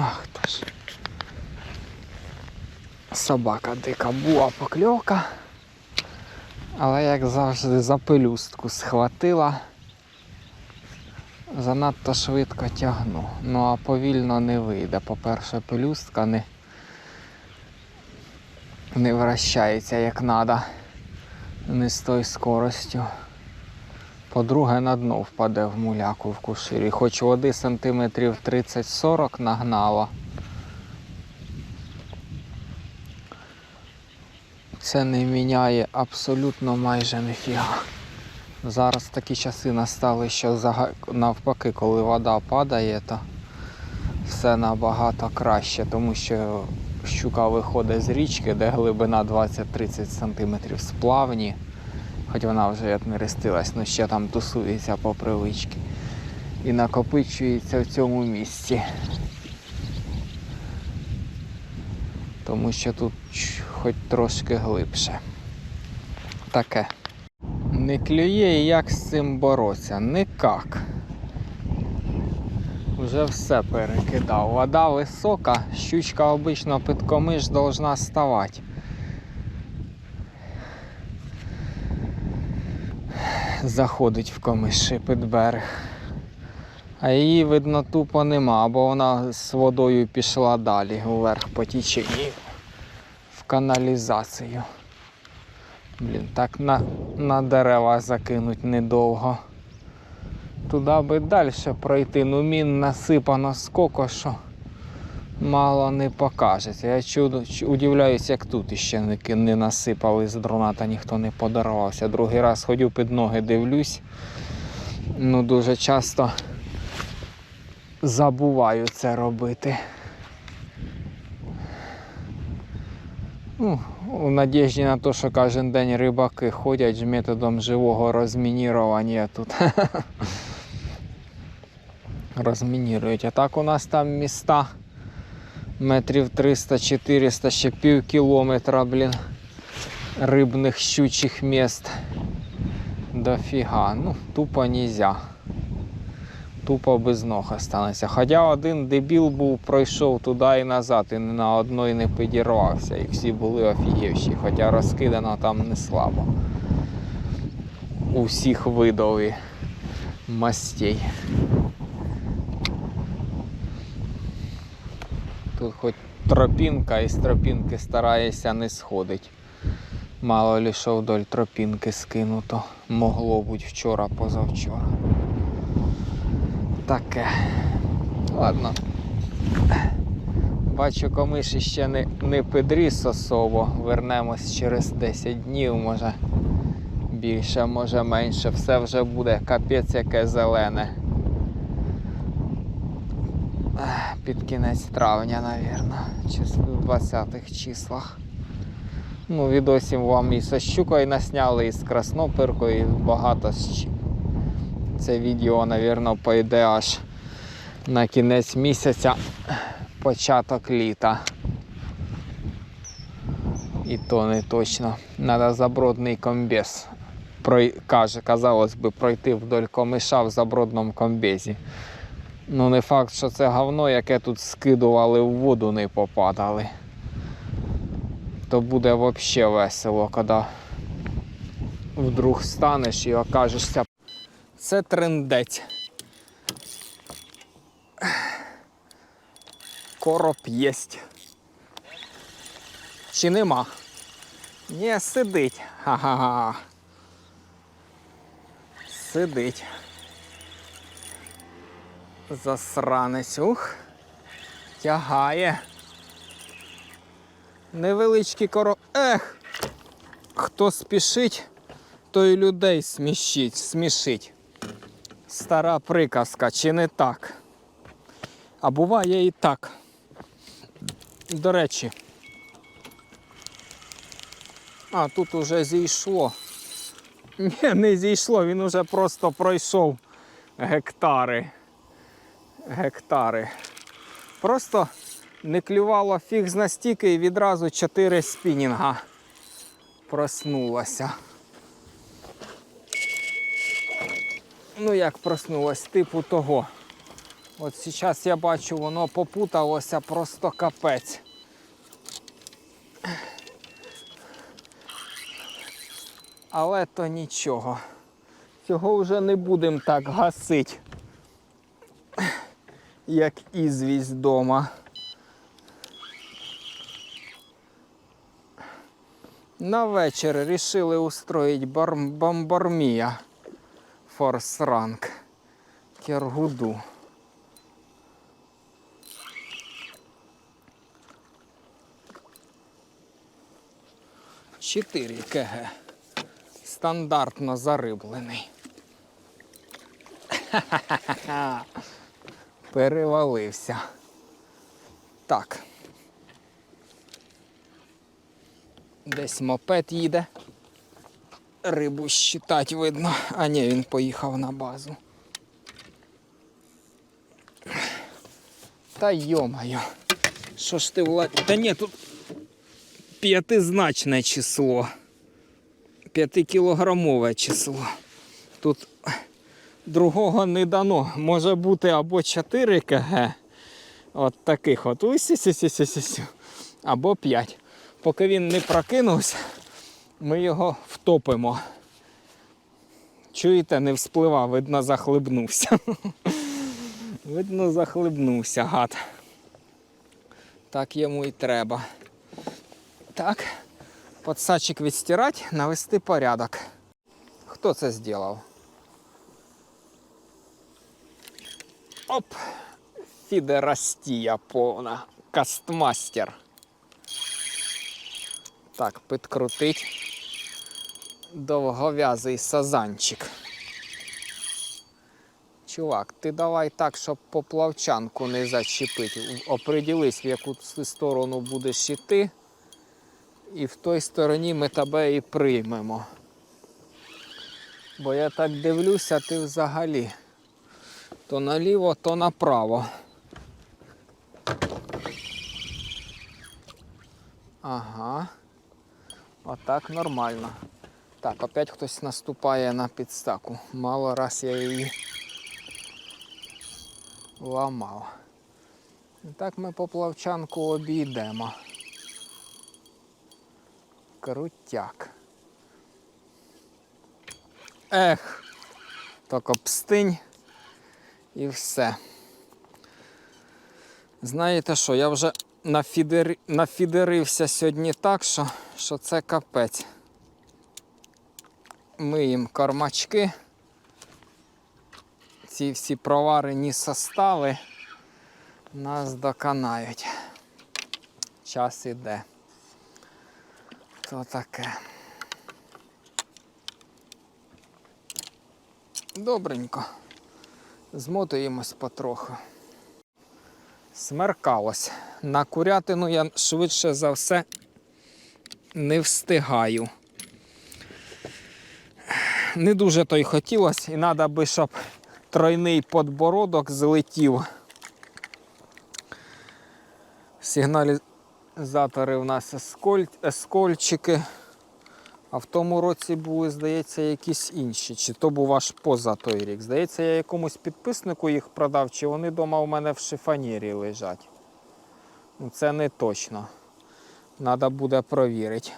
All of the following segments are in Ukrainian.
Ах ти ж. Собака дика була покльовка. Але як завжди за пелюстку схватила. Занадто швидко тягну. Ну а повільно не вийде. По-перше, пелюстка не, не вращається як треба. Не з тою скоростю. По-друге, на дно впаде в муляку в куширі. Хоч води сантиметрів 30-40 нагнало. Це не міняє абсолютно майже ніфіга. Зараз такі часи настали, що навпаки, коли вода падає, то все набагато краще, тому що щука виходить з річки, де глибина 20-30 см сплавні, хоч вона вже як не рестилась, ну ще там тусується по привичці. І накопичується в цьому місці. Тому що тут хоч трошки глибше. Таке. Не клює і як з цим боротися? Никак. Вже все перекидав. Вода висока, щучка обично під комиш должна ставати. Заходить в комиші під берег. А її, видно, тупо нема, бо вона з водою пішла далі, вверх по тіченні в каналізацію. Блін, так на, на дерева закинуть недовго. Туди би далі пройти, ну мін насипано скоко, що мало не покажеться. Я чудо, удивляюсь, як тут іще не, не насипали з дрона, та ніхто не подарувався. Другий раз ходю під ноги, дивлюсь. Ну дуже часто забуваю це робити. Ну, у надіжді на те, що кожен день рибаки ходять ж методом живого розмінірування тут. Розмінірують. А так у нас там міста метрів 300-400, ще пів кілометра, блін, рибних щучих міст. Дофіга. Ну, тупо нельзя. Тупо без ног останеться. Хоча один дебіл був, пройшов туди і назад, і на одної не підірвався. І всі були офігівші, хоча розкидано там не слабо. У всіх видов і мастей. Хоч тропінка, і з тропінки стараєшся не сходить. Мало ли що вдоль тропінки скинуто. Могло бути вчора, позавчора. Таке. Ладно. Бачу, комиш ще не, не підріс особо. Вернемось через 10 днів, може більше, може менше. Все вже буде капець яке зелене. Ех, Під кінець травня, навірно, чи в 20-х числах. Ну, відосів вам і зі щукою насняли, і з краснопиркою, і багато з чим. Це відео, напевно, пойде аж на кінець місяця, початок літа. І то не точно. Надо забродний комбез. Прой... Каже, казалось би, пройти вдоль комиша в забродному комбезі. Ну, не факт, що це говно, яке тут скидували в воду, не попадали. То буде взагалі весело, коли вдруг станеш і окажешся. Це трендець. Короб єсть. Чи нема? Ні, сидить. Ха-ха-ха. Сидить. Засранець. Ух. Тягає. Невеличкий короб. Ех! Хто спішить, той людей смішить, смішить. Стара приказка, чи не так? А буває і так. До речі. А, тут уже зійшло. Ні, не зійшло, він уже просто пройшов гектари. Гектари. Просто не клювало фіг з настільки і відразу 4 спінінга проснулося. Ну як проснулось, типу того. От зараз я бачу, воно попуталося просто капець. Але то нічого. Цього вже не будемо так гасити, як ізвість дома. На вечір рішили устроїть бар- бомбармія форс-ранг Кергуду. Чотири КГ. Стандартно зариблений. Ха-ха-ха. Перевалився. Так. Десь мопед їде. Рибу щитать видно. А ні, він поїхав на базу. Та йомайо. Що ж ти влад... Та ні, тут п'ятизначне число. П'ятикілограмове число. Тут другого не дано. Може бути або 4 кг. От таких от. Ось, або 5. Поки він не прокинувся, ми його втопимо. Чуєте, не вспливав, видно, захлебнувся. Видно, захлебнувся, гад. Так йому і треба. Так, подсачик відстирати, навести порядок. Хто це зробив? Оп! Фідерастія повна. Кастмастер. Так, підкрутить. Довгов'язий сазанчик. Чувак, ти давай так, щоб поплавчанку не зачепити. Оприділись, в яку сторону будеш іти. І в той стороні ми тебе і приймемо. Бо я так дивлюся, ти взагалі то наліво, то направо. Ага. Отак нормально. Так, опять хтось наступає на підстаку. Мало раз я її ламав. І так ми поплавчанку обійдемо. Крутяк. Ех, так обстинь і все. Знаєте що, я вже нафідер... нафідерився сьогодні так, що, що це капець. Миємо кормачки. Ці всі проварені состави нас доконають. Час іде. То таке. Добренько. Змотуємось потроху. Смеркалось. На курятину я швидше за все не встигаю. Не дуже то й хотілося, і треба би, щоб тройний подбородок злетів. Сигналізатори у нас есколь... ескольчики. А в тому році були, здається, якісь інші. Чи то був аж поза той рік. Здається, я якомусь підписнику їх продав, чи вони вдома у мене в шифонірі лежать. Ну, це не точно. Треба буде провірити.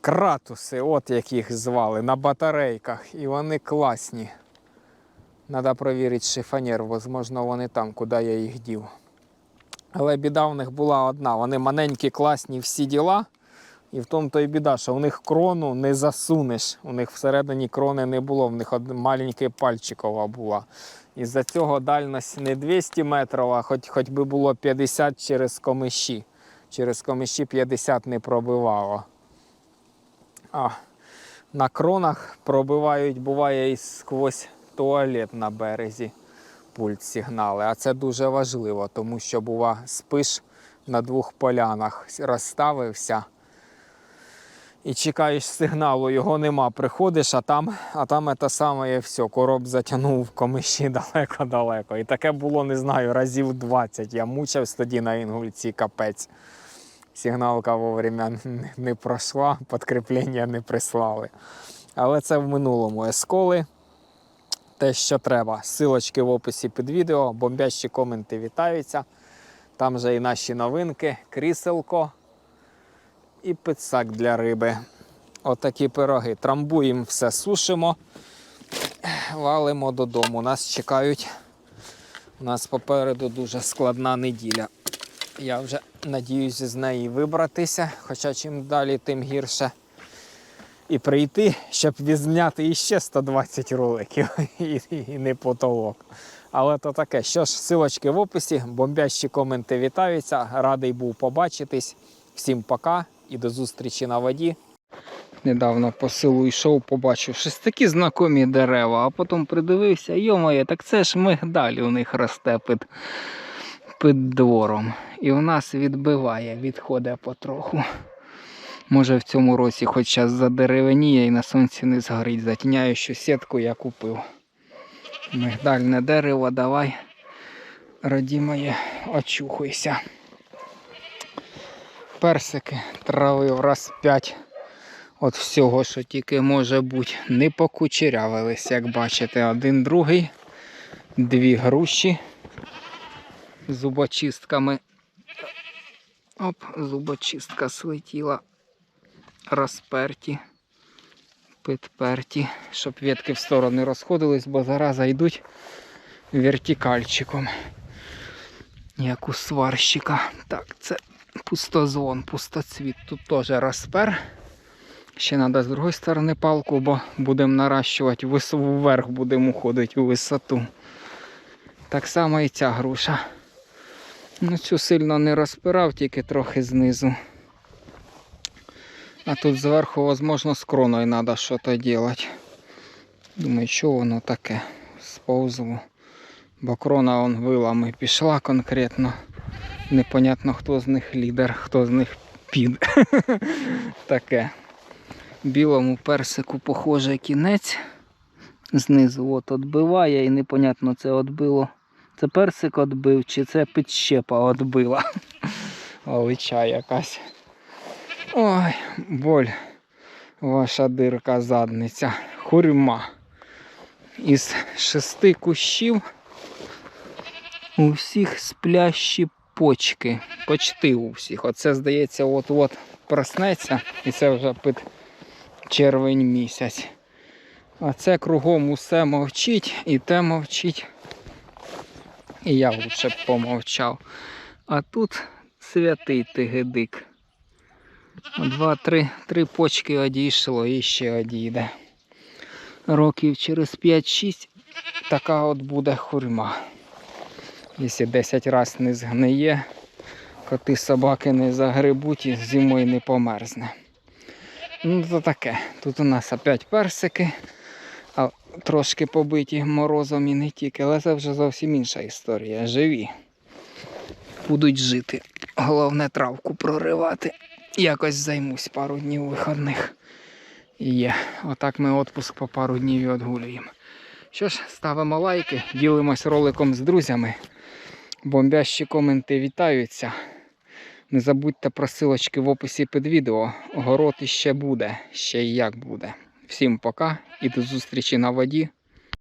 Кратуси, от як їх звали, на батарейках. І вони класні. Треба провірити шифонір, можливо, вони там, куди я їх дів. Але біда в них була одна. Вони маленькі, класні всі діла. І в тому то й біда, що в них крону не засунеш. У них всередині крони не було, в них маленька пальчикова була. Із-за цього дальність не 200 метрів, а хоч, хоч би було 50 через комиші. Через комиші 50 не пробивало. А на кронах пробивають, буває і сквозь туалет на березі пульт сигнали. А це дуже важливо, тому що бува спиш на двох полянах, розставився і чекаєш сигналу, його нема. Приходиш, а там, а там це саме і все, короб затягнув в комиші далеко-далеко. І таке було, не знаю, разів 20. Я мучився тоді на інгульці капець. Сигналка вовремя не пройшла, підкріплення не прислали. Але це в минулому есколи. те, що треба. Силочки в описі під відео, бомбящі коменти вітаються. Там же і наші новинки, кріселко і пицак для риби. Отакі пироги. Трамбуємо все, сушимо, валимо додому. Нас чекають. У нас попереду дуже складна неділя. Я вже надіюсь з неї вибратися, хоча чим далі, тим гірше. І прийти, щоб відзняти іще 120 роликів і, і не потолок. Але то таке. Що ж, силочки в описі, бомбящі коменти вітаються. Радий був побачитись. Всім пока і до зустрічі на воді. Недавно по селу йшов, побачив щось такі знакомі дерева, а потім придивився, йомає, так це ж мигдаль у них росте під, під двором. І у нас відбиває, відходить потроху. Може в цьому році хоч час задеревеніє і на сонці не згорить. Затіняю, що сітку я купив. Мигдальне дерево, давай, радімоє, очухуйся. Персики травив раз п'ять. От всього, що тільки може бути, не покучерявились, як бачите, один другий, дві груші зубочистками. Оп, зубочистка слетіла. Розперті, підперті, щоб ветки в сторони розходились, бо зараз йдуть вертикальчиком. Як у сварщика. Так, це пустозвон, пустоцвіт. Тут теж розпер. Ще треба з другої сторони палку, бо будемо наращувати вверх, будемо уходити у висоту. Так само і ця груша. Ну, цю сильно не розпирав, тільки трохи знизу. А тут зверху, можливо, з кроною треба щось робити. Думаю, що воно таке сповзло. Бо крона он вилами пішла конкретно. Непонятно, хто з них лідер, хто з них під. Таке. Білому персику похоже кінець. Знизу от відбиває і непонятно це відбило. Це персик відбив чи це підщепа відбила. Олича якась. Ой, боль. Ваша дирка задниця. Хурма. Із шести кущів у всіх сплящі почки. Почти у всіх. Оце, здається, от-от проснеться і це вже під червень місяць. А це кругом усе мовчить і те мовчить. І я лучше б помовчав. А тут святий тигедик. Два-три три почки одійшло і ще одійде. Років через 5-6 така от буде хурма. Якщо 10 разів не згниє, коти собаки не загребуть і зимою не померзне. Ну то таке. Тут у нас опять персики, а трошки побиті морозом і не тільки, але це вже зовсім інша історія. Живі. Будуть жити. Головне травку проривати. Якось займусь пару днів виходних. І є. Отак ми відпуск по пару днів відгулюємо. Що ж, ставимо лайки, ділимось роликом з друзями. Бомбящі коменти вітаються. Не забудьте про силочки в описі під відео. Город іще буде, ще й як буде. Всім пока і до зустрічі на воді.